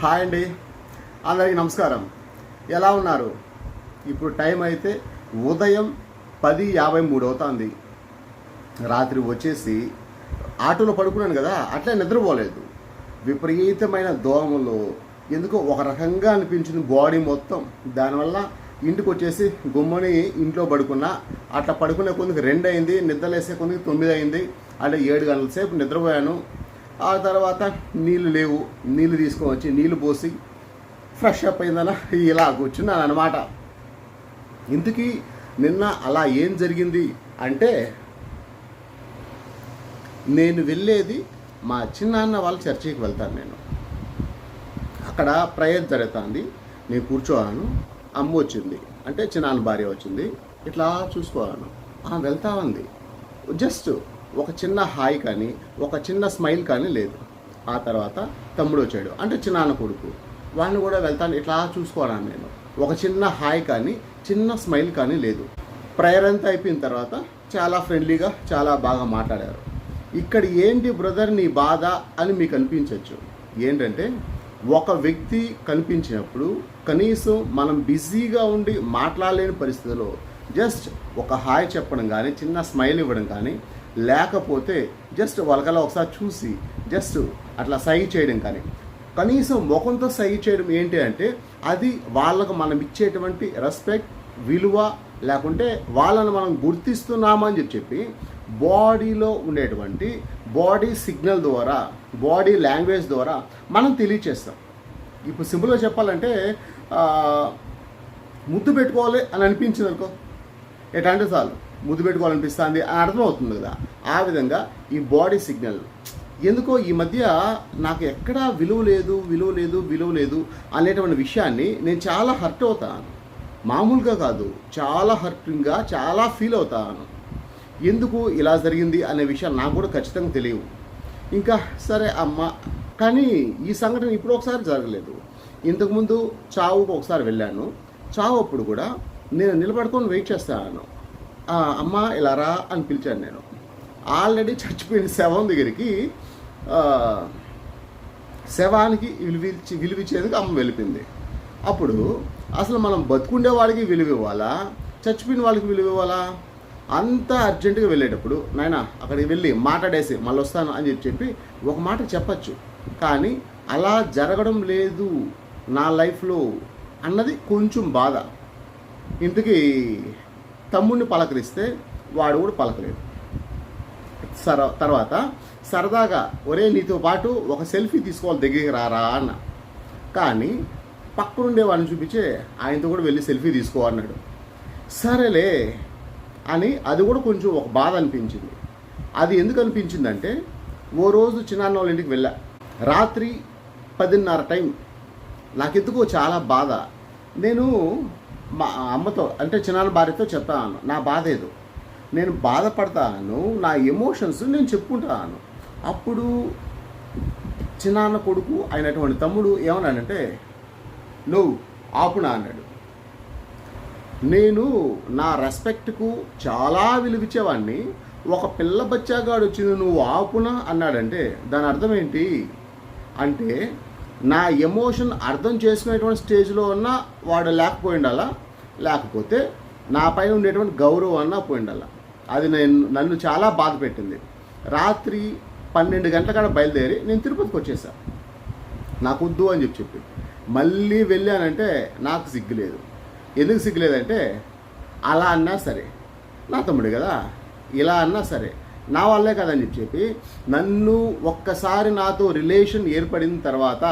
Hi అండి. అందరికీ నమస్కారం. ఎలా ఉన్నారు? ఇప్పుడు టైం అయితే ఉదయం పది యాభై మూడు అవుతుంది రాత్రి వచ్చేసి ఆటోలో పడుకున్నాను కదా అట్లే నిద్రపోలేదు. విపరీతమైన దోమలు ఎందుకో ఒక రకంగా అనిపించింది బాడీ మొత్తం. దానివల్ల ఇంటికి వచ్చేసి గుమ్మని ఇంట్లో పడుకున్నా అట్లా పడుకునే కొందుకు రెండు అయింది నిద్రలేసే కొందుకు తొమ్మిది అయింది అంటే ఏడు గంటల సేపు నిద్రపోయాను. ఆ తర్వాత నీళ్ళు లేవు నీళ్ళు తీసుకొని వచ్చి నీళ్ళు పోసి ఫ్రెష్ అప్ అయిందన? ఇలా కూర్చున్నాను అనమాట ఇంతకీ నిన్న అలా ఏం జరిగింది అంటే నేను వెళ్ళేది మా చిన్నాన్న వాళ్ళ చర్చికి వెళ్తాను నేను. అక్కడ ప్రేయర్ జరుగుతుంది. నేను కూర్చోవాను అమ్మ వచ్చింది. అంటే చిన్నాన్న భార్య వచ్చింది. ఇట్లా చూసుకోవాలను. వెళ్తా ఉంది. జస్ట్ ఒక చిన్న హాయ్ కానీ ఒక చిన్న స్మైల్ కానీ లేదు. ఆ తర్వాత తమ్ముడు వచ్చాడు. అంటే చిన్నాన్న కొడుకు. వాడిని కూడా వెళ్తాను ఇట్లా చూసుకోవాలని నేను. ఒక చిన్న హాయ్ కానీ చిన్న స్మైల్ కానీ లేదు. ప్రేయర్ అంతా అయిపోయిన తర్వాత చాలా ఫ్రెండ్లీగా చాలా బాగా మాట్లాడారు. ఇక్కడ ఏంటి బ్రదర్ నీ బాధ అని మీకు అనిపించవచ్చు ఏంటంటే ఒక వ్యక్తి కనిపించినప్పుడు కనీసం మనం బిజీగా ఉండి మాట్లాడలేని పరిస్థితిలో జస్ట్ ఒక హాయ్ చెప్పడం కానీ చిన్న స్మైల్ ఇవ్వడం కానీ లేకపోతే జస్ట్ వాళ్ళకల్లా ఒకసారి చూసి జస్ట్ అట్లా సై చేయడం కానీ. కనీసం ముఖంతో సై చేయడం ఏంటి అంటే అది వాళ్ళకు మనం ఇచ్చేటువంటి రెస్పెక్ట్ విలువ లేకుంటే వాళ్ళని మనం గుర్తిస్తున్నామని చెప్పి బాడీలో ఉండేటువంటి బాడీ సిగ్నల్ ద్వారా బాడీ లాంగ్వేజ్ ద్వారా మనం తెలియచేస్తాం. ఇప్పుడు సింపుల్గా చెప్పాలంటే ముద్దు పెట్టుకోవాలి అని అనిపించింది అనుకో ఎట్లాంటి చాలు ముద్దు పెట్టుకోవాలనిపిస్తుంది అని అర్థమవుతుంది కదా. ఆ విధంగా ఈ బాడీ సిగ్నల్. ఎందుకో ఈ మధ్య నాకు ఎక్కడా విలువ లేదు విలువ లేదు విలువ లేదు అనేటువంటి విషయాన్ని నేను చాలా హర్ట్ అవుతాను. మామూలుగా కాదు చాలా హర్టింగ్గా చాలా ఫీల్ అవుతాను. ఎందుకు ఇలా జరిగింది అనే విషయం నాకు కూడా ఖచ్చితంగా తెలియవు. ఇంకా సరే అమ్మ కానీ ఈ సంఘటన ఇప్పుడు ఒకసారి జరగలేదు. ఇంతకుముందు చావుకు ఒకసారి వెళ్ళాను. చావు అప్పుడు కూడా నేను నిలబడుకొని వెయిట్ చేస్తాను. అమ్మ ఇలా రా అని పిలిచాను నేను. ఆల్రెడీ చచ్చిపోయిన శవం దగ్గరికి శవానికి విలువిచ్చి విలువిచ్చేందుకు అమ్మ వెళ్ళిపోయింది. అప్పుడు అసలు మనం బతుకుండే వాడికి విలువ ఇవ్వాలా? చచ్చిపోయిన వాళ్ళకి విలువ ఇవ్వాలా? అంత అర్జెంటుగా వెళ్ళేటప్పుడు నాయన అక్కడికి వెళ్ళి మాట్లాడేసి మళ్ళీ వస్తాను అని చెప్పి చెప్పి ఒక మాట చెప్పచ్చు. కానీ అలా జరగడం లేదు నా లైఫ్లో అన్నది కొంచెం బాధ. ఇంతకీ తమ్ముడిని పలకరిస్తే వాడు కూడా పలకలేదు. సర తర్వాత సరదాగా ఒరే నీతో పాటు ఒక సెల్ఫీ తీసుకోవాలి దగ్గరికి రారా అన్న. కానీ పక్కనుండే వాడిని చూపించే ఆయనతో కూడా వెళ్ళి సెల్ఫీ తీసుకో అన్నాడు. సరేలే అని అది కూడా కొంచెం ఒక బాధ అనిపించింది. అది ఎందుకు అనిపించిందంటే ఓ రోజు చిన్నాన్న వాళ్ళ ఇంటికి వెళ్ళా. రాత్రి పదిన్నర టైం. నాకెందుకో చాలా బాధ. నేను మా అమ్మతో అంటే చిన్నాన్న భార్యతో చెప్తాను నా బాధ ఏదో. నేను బాధపడతాను నా ఎమోషన్స్ నేను చెప్పుకుంటాను. అప్పుడు చిన్నాన్న కొడుకు అయినటువంటి తమ్ముడు ఏమన్నాడంటే నువ్వు ఆపునా అన్నాడు. నేను నా రెస్పెక్ట్కు చాలా విలువిచ్చేవాడిని ఒక పిల్ల బచ్చాగాడు వచ్చింది నువ్వు ఆపునా అన్నాడంటే దాని అర్థం ఏంటి? అంటే నా ఎమోషన్ అర్థం చేసుకునేటువంటి స్టేజ్లో ఉన్న వాడు లేకపోయిండాలా? లేకపోతే నా పైన ఉండేటువంటి గౌరవం అన్నా పోయి ఉండాలా అది నేను నన్ను చాలా బాధ పెట్టింది. రాత్రి పన్నెండు గంటల కాడ బయలుదేరి నేను తిరుపతికి వచ్చేసాను నాకు వద్దు అని చెప్పి చెప్పి. మళ్ళీ వెళ్ళానంటే నాకు సిగ్గులేదు ఎందుకు సిగ్గులేదంటే అలా అన్నా సరే. నా తమ్ముడు కదా ఇలా అన్నా సరే. నా వల్లే కదని చెప్పి చెప్పి నన్ను ఒక్కసారి నాతో రిలేషన్ ఏర్పడిన తర్వాత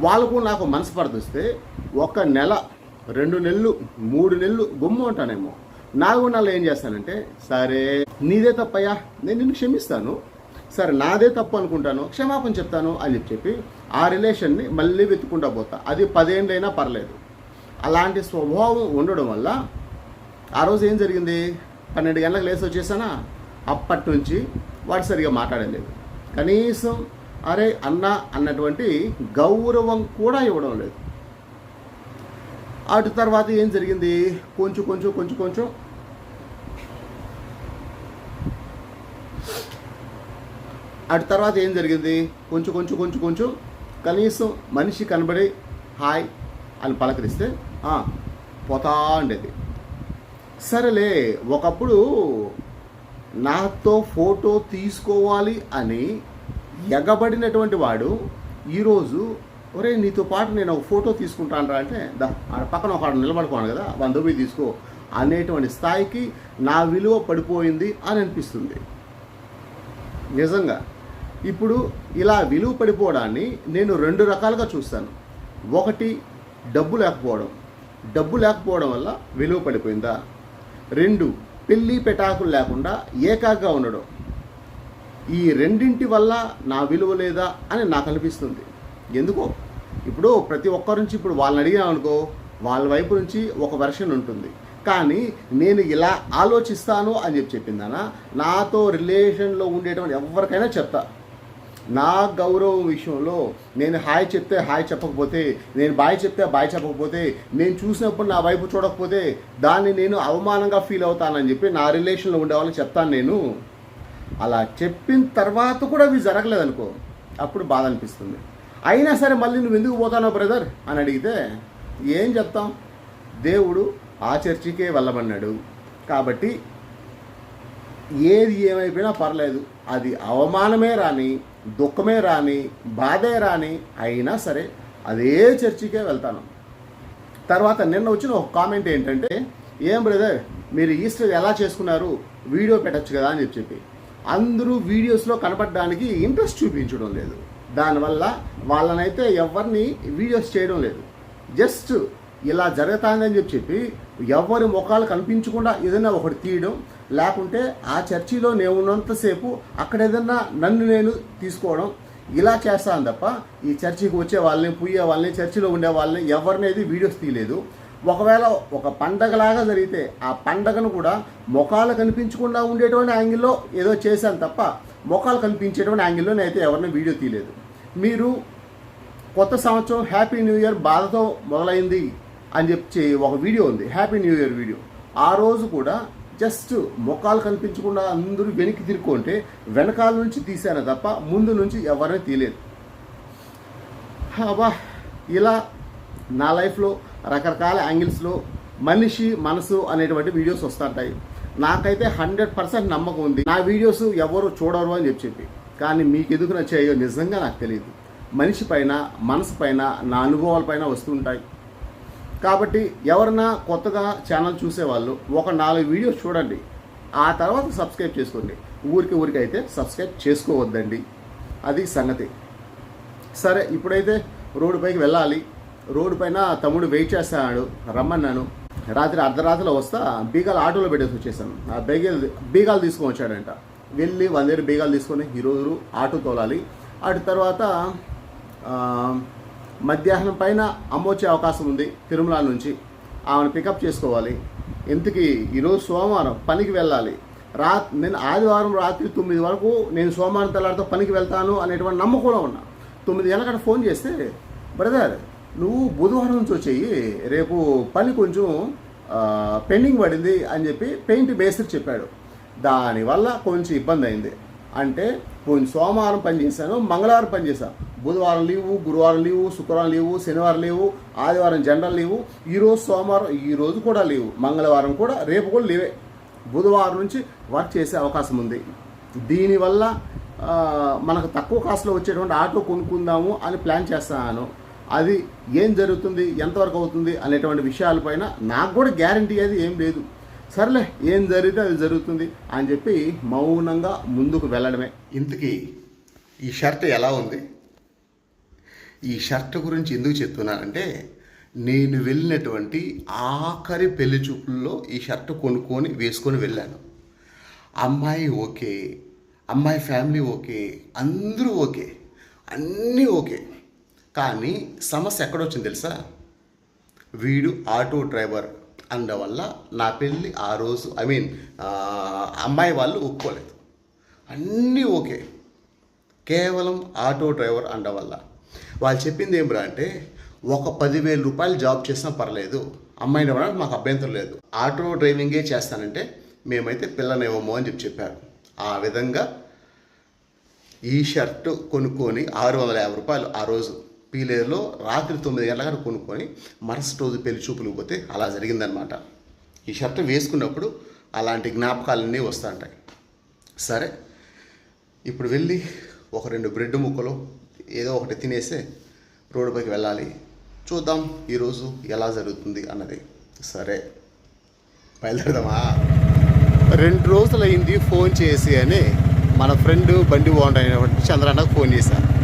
వాళ్ళకు నాకు మనసు పడదొస్తే ఒక నెల రెండు నెలలు మూడు నెలలు గుమ్మ ఉంటానేమో. నాలుగు నెలలు ఏం చేస్తానంటే సరే నీదే తప్పయ్యా నేను నిన్ను క్షమిస్తాను. సరే నాదే తప్పు అనుకుంటాను క్షమాపణ చెప్తాను అని చెప్పి చెప్పి ఆ రిలేషన్ని మళ్ళీ వెతుక్కుంటా పోతా. అది పదేళ్ళైనా పర్లేదు. అలాంటి స్వభావం ఉండడం వల్ల ఆ రోజు ఏం జరిగింది? పన్నెండు గంటలకు లేచి వచ్చేసానా? అప్పటి నుంచి వాడు సరిగా మాట్లాడలేదు కనీసం అరే అన్న అన్నటువంటి గౌరవం కూడా ఇవ్వడం లేదు. అటు తర్వాత ఏం జరిగింది? కొంచెం కొంచెం కొంచెం కొంచెం. అటు తర్వాత ఏం జరిగింది? కొంచెం కొంచెం కొంచెం కొంచెం. కనీసం మనిషి కనబడి హాయ్ అని పలకరిస్తే పోతా ఉండేది. సరేలే ఒకప్పుడు నాతో ఫోటో తీసుకోవాలి అని ఎగబడినటువంటి వాడు ఈరోజు ఒరే నీతో పాటు నేను ఒక ఫోటో తీసుకుంటాను అంటే దా ఆడ పక్కన ఒక నిలబడుకోను కదా వంద రూపాయలు తీసుకో అనేటువంటి స్థాయికి నా విలువ పడిపోయింది అని అనిపిస్తుంది. నిజంగా. ఇప్పుడు ఇలా విలువ పడిపోవడాన్ని నేను రెండు రకాలుగా చూస్తాను. ఒకటి డబ్బు లేకపోవడం. డబ్బు లేకపోవడం వల్ల విలువ పడిపోయిందా? రెండు పెళ్ళి పెటాకులు లేకుండా ఏకాగ్గా ఉండడం. ఈ రెండింటి వల్ల నా విలువ లేదా అని నాకు అనిపిస్తుంది. ఎందుకో? ఇప్పుడు ప్రతి ఒక్కరి నుంచి ఇప్పుడు వాళ్ళని అడిగాను అనుకో వాళ్ళ వైపు నుంచి ఒక వెర్షన్ ఉంటుంది. కానీ నేను ఇలా ఆలోచిస్తాను అని చెప్పి చెప్పిందానా నాతో రిలేషన్లో ఉండేటువంటి ఎవరికైనా చెప్తా. నా గౌరవం విషయంలో నేను హాయ్ చెప్తే హాయ్ చెప్పకపోతే నేను బాయ్ చెప్తే బాయ్ చెప్పకపోతే నేను చూసినప్పుడు నా వైపు చూడకపోతే దాన్ని నేను అవమానంగా ఫీల్ అవుతానని చెప్పి నా రిలేషన్లో ఉండే వాళ్ళకి చెప్తాను నేను. అలా చెప్పిన తర్వాత కూడా అవి జరగలేదనుకో అప్పుడు బాధ అనిపిస్తుంది. అయినా సరే మళ్ళీ నువ్వు ఎందుకు పోతానో బ్రదర్ అని అడిగితే ఏం చెప్తాం? దేవుడు ఆ చర్చికే వెళ్ళమన్నాడు. కాబట్టి ఏది ఏమైపోయినా పర్లేదు. అది అవమానమే రాని దుఃఖమే రాని బాధే రాని అయినా సరే అదే చర్చికే వెళ్తాను. తర్వాత నిన్న వచ్చిన ఒక కామెంట్ ఏంటంటే ఏం బ్రదర్ మీరు ఈస్టర్ ఎలా చేసుకున్నారు? వీడియో పెట్టచ్చు కదా అని చెప్పి చెప్పి. అందరూ వీడియోస్లో కనపడడానికి ఇంట్రెస్ట్ చూపించడం లేదు. దానివల్ల వాళ్ళనైతే ఎవరిని వీడియోస్ చేయడం లేదు. జస్ట్ ఇలా జరుగుతుందని చెప్పి చెప్పి ఎవరి ముఖాలు కనిపించకుండా ఏదైనా ఒకటి తీయడం లేకుంటే ఆ చర్చిలో నేను ఉన్నంతసేపు అక్కడ ఏదన్నా నన్ను నేను తీసుకోవడం ఇలా చేస్తాను తప్ప ఈ చర్చికి వచ్చే వాళ్ళని పుయ్యే వాళ్ళని చర్చిలో ఉండే వాళ్ళని ఎవరినైతే వీడియోస్ తీయలేదు. ఒకవేళ ఒక పండగలాగా జరిగితే ఆ పండగను కూడా ముఖాలు కనిపించకుండా ఉండేటువంటి యాంగిల్లో ఏదో చేశాను తప్ప ముఖాలు కనిపించేటువంటి యాంగిల్లో అయితే ఎవరిని వీడియో తీయలేదు. మీరు కొత్త సంవత్సరం హ్యాపీ న్యూ ఇయర్ బాధతో మొదలైంది అని చెప్పి ఒక వీడియో ఉంది. హ్యాపీ న్యూ ఇయర్ వీడియో ఆ రోజు కూడా జస్ట్ ముఖాలు కనిపించకుండా అందరూ వెనక్కి తిరుక్కుంటే వెనకాల నుంచి తీశాను తప్ప ముందు నుంచి ఎవరిని తీయలేదు. అబ్బా ఇలా నా లైఫ్లో రకరకాల యాంగిల్స్లో మనిషి మనసు అనేటువంటి వీడియోస్ వస్తుంటాయి. నాకైతే హండ్రెడ్ పర్సెంట్ నమ్మకం ఉంది. నా వీడియోస్ ఎవరు చూడరు అని చెప్పి చెప్పి. కానీ మీకు ఎందుకు నచ్చాయో నిజంగా నాకు తెలియదు మనిషి పైన మనసు పైన నా అనుభవాల పైన వస్తుంటాయి. కాబట్టి ఎవరన్నా కొత్తగా ఛానల్ చూసేవాళ్ళు ఒక నాలుగు వీడియోస్ చూడండి. ఆ తర్వాత సబ్స్క్రైబ్ చేసుకోండి. ఊరికి ఊరికి అయితే సబ్స్క్రైబ్ చేసుకోవద్దండి. అది సంగతి. సరే ఇప్పుడైతే రోడ్డు పైకి వెళ్ళాలి. రోడ్డు పైన తమ్ముడు వెయిట్ చేస్తాడు రమ్మన్నాను. రాత్రి అర్ధరాత్రిలో వస్తా బీగాలు ఆటోలో పెట్టేసి వచ్చేసాను. ఆ బీగాలు బీగాలు తీసుకొని వచ్చాడంట. వెళ్ళి వాళ్ళ దగ్గర బీగాలు తీసుకొని ఈరోజు ఆటో తోలాలి. అటు తర్వాత మధ్యాహ్నం పైన అమ్మొచ్చే అవకాశం ఉంది తిరుమల నుంచి. ఆమెను పికప్ చేసుకోవాలి. ఇంతకీ ఈరోజు సోమవారం పనికి వెళ్ళాలి. రా నేను ఆదివారం రాత్రి తొమ్మిది వరకు నేను సోమవారం తెల్లారితో పనికి వెళ్తాను అనేటువంటి నమ్మకంలో ఉన్నా. తొమ్మిది గంటల ఫోన్ చేస్తే బ్రదర్ నువ్వు బుధవారం నుంచి వచ్చేయి రేపు పని కొంచెం పెండింగ్ పడింది అని చెప్పి పెయింట్ బేస్కి చెప్పాడు. దానివల్ల కొంచెం ఇబ్బంది అయింది. అంటే కొంచెం సోమవారం పని చేశాను మంగళవారం పని చేశాను బుధవారం లీవు గురువారం లీవు శుక్రవారం లీవు శనివారం లీవు ఆదివారం జనరల్ లీవు ఈరోజు సోమవారం ఈరోజు కూడా లీవు మంగళవారం కూడా రేపు కూడా లీవే. బుధవారం నుంచి వర్క్ చేసే అవకాశం ఉంది. దీనివల్ల మనకు తక్కువ కాస్ట్లో వచ్చేటువంటి ఆటో కొనుక్కుందాము అని ప్లాన్ చేస్తున్నాను అది ఏం జరుగుతుంది ఎంతవరకు అవుతుంది అనేటువంటి విషయాలపైన నాకు కూడా గ్యారంటీ అది ఏం లేదు. సర్లే ఏం జరిగితే అది జరుగుతుంది అని చెప్పి మౌనంగా ముందుకు వెళ్ళడమే. ఇంతకీ ఈ షర్ట్ ఎలా ఉంది? ఈ షర్ట్ గురించి ఎందుకు చెప్తున్నానంటే నేను వెళ్ళినటువంటి ఆఖరి పెళ్ళి చూపుల్లో ఈ షర్ట్ కొనుక్కొని వేసుకొని వెళ్ళాను. అమ్మాయి ఓకే అమ్మాయి ఫ్యామిలీ ఓకే అందరూ ఓకే అన్నీ ఓకే. కానీ సమస్య ఎక్కడొచ్చింది తెలుసా? వీడు ఆటో డ్రైవర్ అందువల్ల నా పెళ్ళి ఆ రోజు ఐ మీన్ అమ్మాయి వాళ్ళు ఒప్పుకోలేదు. అన్నీ ఓకే. కేవలం ఆటో డ్రైవర్ అండవల్ల వాళ్ళు చెప్పింది ఏం రా అంటే ఒక పదివేల రూపాయలు జాబ్ చేసినా పర్లేదు అమ్మాయిని ఇవ్వడానికి మాకు అభ్యంతరం లేదు. ఆటో డ్రైవింగే చేస్తానంటే మేమైతే పిల్లనివ్వము అని చెప్పి చెప్పారు. ఆ విధంగా ఈ షర్ట్ కొనుక్కొని ఆరు వందల యాభై రూపాయలు ఆ రోజు పీలేరులో రాత్రి తొమ్మిది గంటల కొనుక్కొని మరుసటి రోజు పెళ్ళి చూపులు పోతే అలా జరిగిందనమాట ఈ షర్ట్ వేసుకున్నప్పుడు అలాంటి జ్ఞాపకాలన్నీ వస్తుంటాయి. సరే ఇప్పుడు వెళ్ళి ఒక రెండు బ్రెడ్ ముక్కలు ఏదో ఒకటి తినేసే రోడ్డుపైకి వెళ్ళాలి. చూద్దాం ఈరోజు ఎలా జరుగుతుంది అన్నది. సరే బయలుదేరదామా? రెండు రోజులు అయింది ఫోన్ చేసి అని మన ఫ్రెండ్ బండి బాగుంటాయి చంద్రన్నకు ఫోన్ చేశాను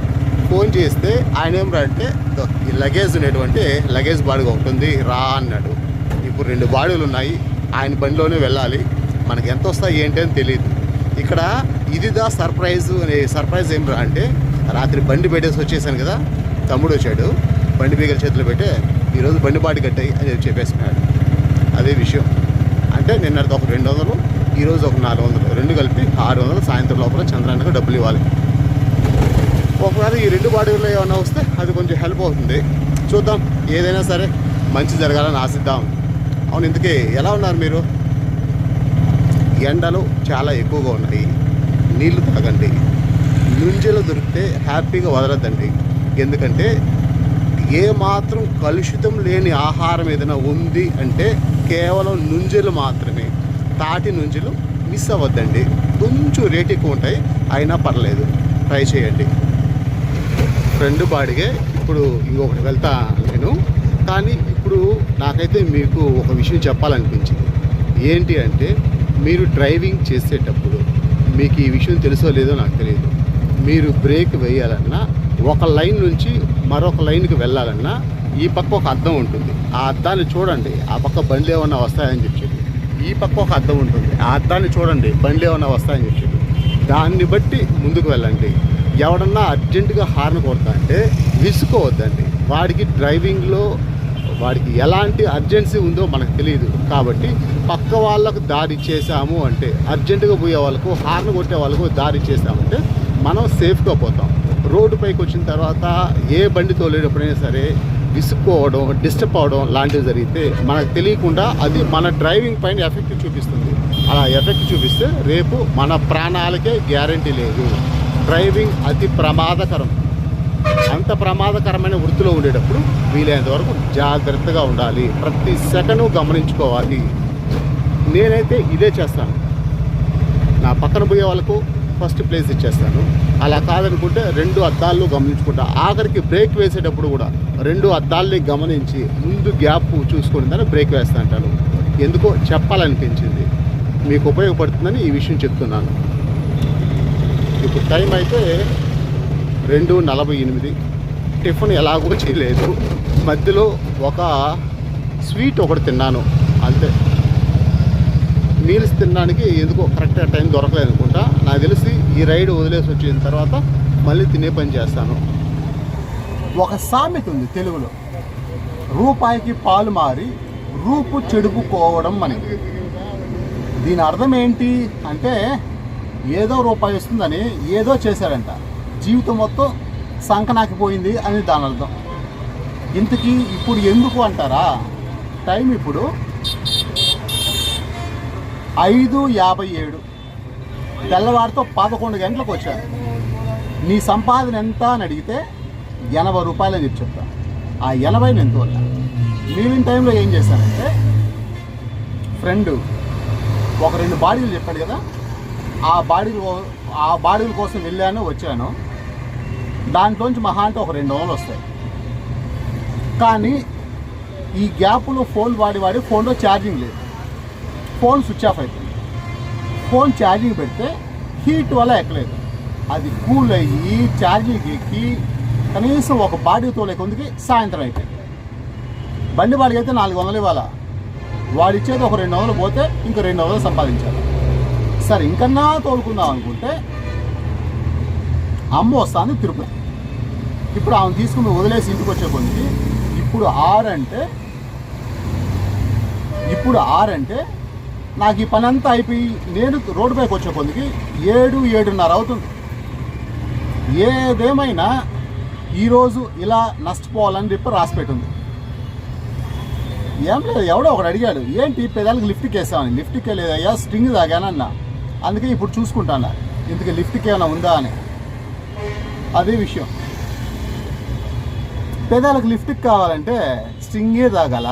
ఫోన్ చేస్తే ఆయన ఏం అంటే ఈ లగేజ్ ఉండేటువంటి లగేజ్ బాడుగ ఒకటి ఉంది రా అన్నాడు. ఇప్పుడు రెండు బాడీలు ఉన్నాయి ఆయన బండిలోనే వెళ్ళాలి. మనకి ఎంత వస్తాయి ఏంటి అని తెలియదు ఇక్కడ ఇదిదా సర్ప్రైజ్ అనే సర్ప్రైజ్ ఏం రా అంటే రాత్రి బండి పెట్టేసి వచ్చేసాను కదా తమ్ముడు వచ్చాడు బండి బీగల చేతిలో పెట్టే ఈరోజు బండి బాటి కట్టాయి అని చెప్పేసినాడు అదే విషయం. అంటే నిన్నటిది ఒక రెండు వందలు ఈరోజు ఒక నాలుగు వందలు రెండు కలిపి ఆరు వందలు సాయంత్రం లోపల చంద్రానికి డబ్బులు ఇవ్వాలి. ఒకవేళ ఈ రెండు బాడీలో ఏమైనా వస్తే అది కొంచెం హెల్ప్ అవుతుంది. చూద్దాం ఏదైనా సరే మంచి జరగాలని ఆశిద్దాం. అవును ఇందుకే ఎలా ఉన్నారు మీరు? ఎండలు చాలా ఎక్కువగా ఉన్నాయి. నీళ్ళు తాగండి. నుంజలు దొరికితే హ్యాపీగా వదలద్దండి. ఎందుకంటే ఏ మాత్రం కలుషితం లేని ఆహారం ఏదైనా ఉంది అంటే కేవలం నుంజలు మాత్రమే. తాటి నుంజలు మిస్ అవ్వద్దండి. కొంచెం రేట్ ఎక్కువ ఉంటాయి అయినా పర్లేదు. ట్రై చేయండి. ఫ్రెండ్ బాడిగే. ఇప్పుడు ఇంకొకటి వెళ్తా నేను. కానీ ఇప్పుడు నాకైతే మీకు ఒక విషయం చెప్పాలనిపించింది. ఏంటి అంటే మీరు డ్రైవింగ్ చేసేటప్పుడు మీకు ఈ విషయం తెలుసో లేదో నాకు తెలియదు. మీరు బ్రేక్ వేయాలన్నా ఒక లైన్ నుంచి మరొక లైన్కి వెళ్ళాలన్నా ఈ పక్క ఒక అద్దం ఉంటుంది. ఆ అద్దాన్ని చూడండి. ఆ పక్క బండ్లు ఏమన్నా వస్తాయని చెప్పేది ఈ పక్క ఒక అద్దం ఉంటుంది. ఆ అద్దాన్ని చూడండి. బండ్లు ఏమన్నా వస్తాయని చెప్పేది దాన్ని బట్టి ముందుకు వెళ్ళండి. ఎవడన్నా అర్జెంటుగా హార్న్ కొడతా అంటే విసుకోవద్దండి వాడికి డ్రైవింగ్లో వాడికి ఎలాంటి అర్జెన్సీ ఉందో మనకు తెలియదు కాబట్టి పక్క వాళ్ళకు దారి చేసాము అంటే అర్జెంటుగా పోయే వాళ్ళకు హార్న్ కొట్టే వాళ్ళకు దారి చేసామంటే మనం సేఫ్గా పోతాం. రోడ్డు పైకి వచ్చిన తర్వాత ఏ బండి తోలేటప్పుడైనా సరే విసుక్కోవడం డిస్టర్బ్ అవడం లాంటివి జరిగితే మనకు తెలియకుండా అది మన డ్రైవింగ్ పైన ఎఫెక్ట్ చూపిస్తుంది. అలా ఎఫెక్ట్ చూపిస్తే రేపు మన ప్రాణాలకే గ్యారంటీ లేదు. డ్రైవింగ్ అతి ప్రమాదకరం. అంత ప్రమాదకరమైన వృత్తిలో ఉండేటప్పుడు వీలైనంత వరకు జాగ్రత్తగా ఉండాలి. ప్రతి సెకండ్ గమనించుకోవాలి. నేనైతే ఇదే చేస్తాను. నా పక్కన పోయే వాళ్ళకు ఫస్ట్ ప్లేస్ ఇచ్చేస్తాను. అలా కాదనుకుంటే రెండు అద్దాలు గమనించుకుంటా. ఆఖరికి బ్రేక్ వేసేటప్పుడు కూడా రెండు అద్దాల్ని గమనించి ముందు గ్యాప్ చూసుకుని దాన్ని బ్రేక్ వేస్తా అంటాను ఎందుకో చెప్పాలనిపించింది. మీకు ఉపయోగపడుతుందని ఈ విషయం చెప్తున్నాను. ఇప్పుడు టైం అయితే రెండు నలభై ఎనిమిది. టిఫిన్ ఎలాగో చేయలేదు. మధ్యలో ఒక స్వీట్ ఒకటి తిన్నాను. అంతే. మీల్స్ తినడానికి ఎందుకో కరెక్ట్గా టైం దొరకలేదు అనుకుంటా. నాకు తెలిసి ఈ రైడ్ వదిలేసి వచ్చిన తర్వాత మళ్ళీ తినే పని చేస్తాను. ఒక సామెత ఉంది తెలుగులో. రూపాయికి పాలు మారి రూపు చెడుపుకోవడం అని. దీని అర్థం ఏంటి అంటే ఏదో రూపాయి వస్తుందని ఏదో చేశారంట జీవితం మొత్తం సంకనాకిపోయింది అని దాని అర్థం. ఇంతకీ ఇప్పుడు ఎందుకు అంటారా? టైం ఇప్పుడు ఐదు యాభై ఏడు. తెల్లవారితో పదకొండు గంటలకు వచ్చాను. నీ సంపాదన ఎంత అని అడిగితే ఎనభై రూపాయలు అని చెప్తా ఆ ఎనభై ఎంత వల్ల మిగిలిన టైంలో ఏం చేశానంటే ఫ్రెండ్ ఒక రెండు బాడీలు చెప్పాడు కదా ఆ బాడీలు ఆ బాడీల కోసం వెళ్ళాను వచ్చాను. దాంట్లోంచి మహా అంటే ఒక రెండు వందలు వస్తాయి. కానీ ఈ గ్యాప్లో ఫోన్ వాడి వాడి ఫోన్లో ఛార్జింగ్ లేదు. ఫోన్ స్విచ్ ఆఫ్ అవుతుంది ఫోన్ ఛార్జింగ్ పెడితే హీట్ వల్ల ఎక్కలేదు. అది కూల్ అయ్యి ఛార్జింగ్ ఎక్కి కనీసం ఒక బాడీ తోలేకుందికి సాయంత్రం అయిపోయింది. బండి వాడికి అయితే నాలుగు వందలు ఇవ్వాలా? వాడిచ్చేది ఒక రెండు వందలు పోతే ఇంకో రెండు వందలు సంపాదించాలి. సరే ఇంకన్నా తోలుకుందాం అనుకుంటే అమ్మ వస్తాను తిరుపతి. ఇప్పుడు ఆమె తీసుకుని వదిలేసి ఇంటికి వచ్చే కొద్దికి ఇప్పుడు ఆరు అంటే ఇప్పుడు ఆరు అంటే నాకు ఈ పని అంతా అయిపోయి నేను రోడ్డు పైకి వచ్చే కొద్దికి ఏడు ఏడున్నర అవుతుంది. ఏదేమైనా ఈరోజు ఇలా నష్టపోవాలని చెప్పి రాసి పెట్టింది. ఏం లేదు ఎవడో ఒకడు అడిగాడు ఏంటి పెదాలకు లిఫ్ట్కి వేసామని లిఫ్ట్కి అయ్యా స్ట్రింగ్ తాగానన్నా. అందుకే ఇప్పుడు చూసుకుంటాను. ఇందుకు లిఫ్ట్కి ఏమైనా ఉందా అని. అదే విషయం. పేదాలకు లిఫ్ట్కి కావాలంటే స్ట్రింగే తాగాల.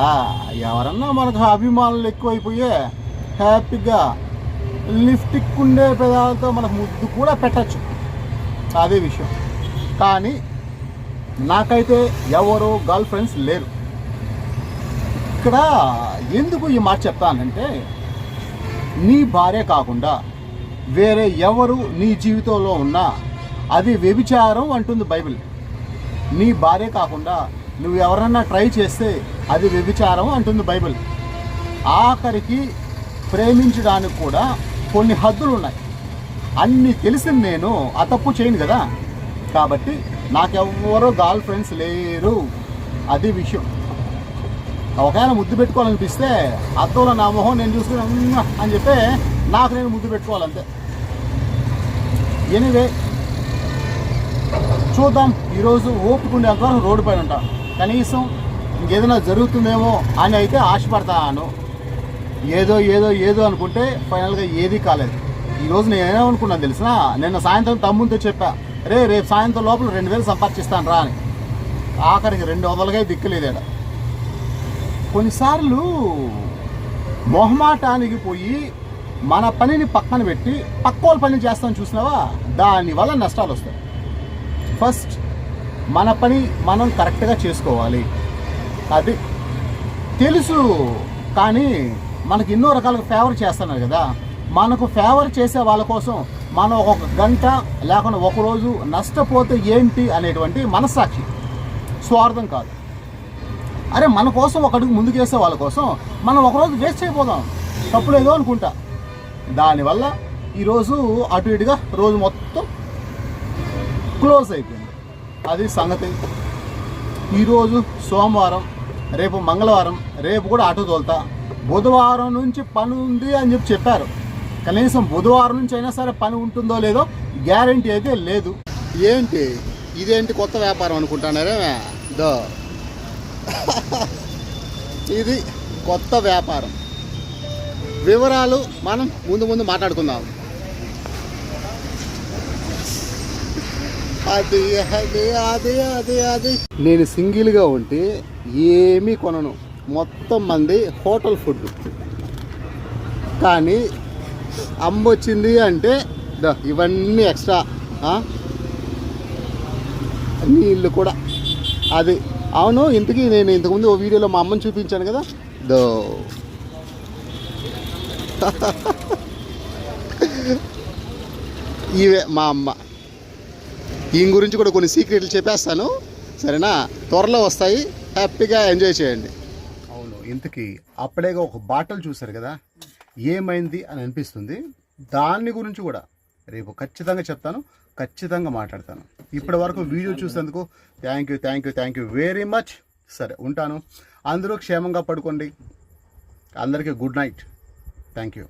ఎవరన్నా మనకు అభిమానులు ఎక్కువైపోయే హ్యాపీగా లిఫ్టిక్ ఉండే పెదాలతో మనకు ముద్దు కూడా పెట్టచ్చు. అదే విషయం. కానీ నాకైతే ఎవరు గర్ల్ ఫ్రెండ్స్ లేరు. ఇక్కడ ఎందుకు ఈ మాట చెప్తానంటే నీ భార్య కాకుండా వేరే ఎవరు నీ జీవితంలో ఉన్నా అది వ్యభిచారం అంటుంది బైబిల్. నీ భార్య కాకుండా నువ్వు ఎవరన్నా ట్రై చేస్తే అది వ్యభిచారం అంటుంది బైబిల్. ఆఖరికి ప్రేమించడానికి కూడా కొన్ని హద్దులు ఉన్నాయి అన్ని తెలిసిన నేను ఆ తప్పు చేయను కదా? కాబట్టి నాకెవ్వరూ గర్ల్ ఫ్రెండ్స్ లేరు. అది విషయం. ఒకవేళ ముద్దు పెట్టుకోవాలనిపిస్తే అద్దంలో నా మొహం నేను చూసుకుని అని చెప్పి నాకు నేను ముద్దు పెట్టుకోవాలంతే ఎనివే చూద్దాం. ఈరోజు ఓపుకుండే అంతవరకు రోడ్డు పైన ఉంటా కనీసం ఇంకేదైనా జరుగుతుందేమో అని అయితే ఆశపడతాను. ఏదో ఏదో ఏదో అనుకుంటే ఫైనల్గా ఏదీ కాలేదు. ఈరోజు నేను అనుకున్నాను తెలిసిన నిన్న సాయంత్రం తమ్ముతో చెప్పా. రే రేపు సాయంత్రం లోపల రెండు వేలు సంపాదిస్తాను రా అని. ఆఖరికి రెండు వందలుగా దిక్కులేదేడ కొన్నిసార్లు మొహమాటానికి పోయి మన పనిని పక్కన పెట్టి పక్కోళ్ళ పని చేస్తాం చూసినావా? దానివల్ల నష్టాలు వస్తాయి. ఫస్ట్ మన పని మనం కరెక్ట్గా చేసుకోవాలి. అది తెలుసు కానీ మనకి ఎన్నో రకాలుగా ఫేవర్ చేస్తున్నారు కదా. మనకు ఫేవర్ చేసే వాళ్ళ కోసం మనం ఒక గంట లేకుండా ఒకరోజు నష్టపోతే ఏంటి అనేటువంటి మనస్సాక్షి. స్వార్థం కాదు. అరే మన కోసం ఒక అడుగు ముందుకేసే వాళ్ళ కోసం మనం ఒకరోజు వేస్ట్ అయిపోదాం. తప్పులేదో అనుకుంటా. దానివల్ల ఈరోజు అటు ఇటుగా రోజు మొత్తం క్లోజ్ అయిపోయింది. అది సంగతి. ఈరోజు సోమవారం రేపు మంగళవారం రేపు కూడా ఆటో తోలుతా. బుధవారం నుంచి పని ఉంది అని చెప్పి చెప్పారు. కనీసం బుధవారం నుంచి అయినా సరే పని ఉంటుందో లేదో గ్యారంటీ అయితే లేదు. ఏంటి? ఇదేంటి కొత్త వ్యాపారం అనుకుంటున్నారే? దో. ఇది కొత్త వ్యాపారం. వివరాలు మనం ముందు ముందు మాట్లాడుకుందాం. అది అది అది అది అది. నేను సింగిల్గా ఉంటే ఏమీ కొనను. మొత్తం మంది హోటల్ ఫుడ్. కానీ అమ్మ వచ్చింది అంటే ఇవన్నీ ఎక్స్ట్రా నీళ్ళు కూడా. అది అవును ఇంతకీ నేను ఇంతకుముందు ఓ వీడియోలో మా అమ్మని చూపించాను కదా? దో. ఇవే మా అమ్మ. ఈయన గురించి కూడా కొన్ని సీక్రెట్లు చెప్పేస్తాను. సరేనా? త్వరలో వస్తాయి. హ్యాపీగా ఎంజాయ్ చేయండి. అవును ఇంతకీ అప్పుడేగా ఒక బాటలు చూశారు కదా? ఏమైంది అని అనిపిస్తుంది. దాని గురించి కూడా రేపు ఖచ్చితంగా చెప్తాను ఖచ్చితంగా మాట్లాడతాను. ఇప్పటి వరకు వీడియో చూసేందుకు thank you thank you thank you very much సరే ఉంటాను. అందరూ క్షేమంగా పడుకోండి. అందరికీ గుడ్ నైట్ థ్యాంక్ యూ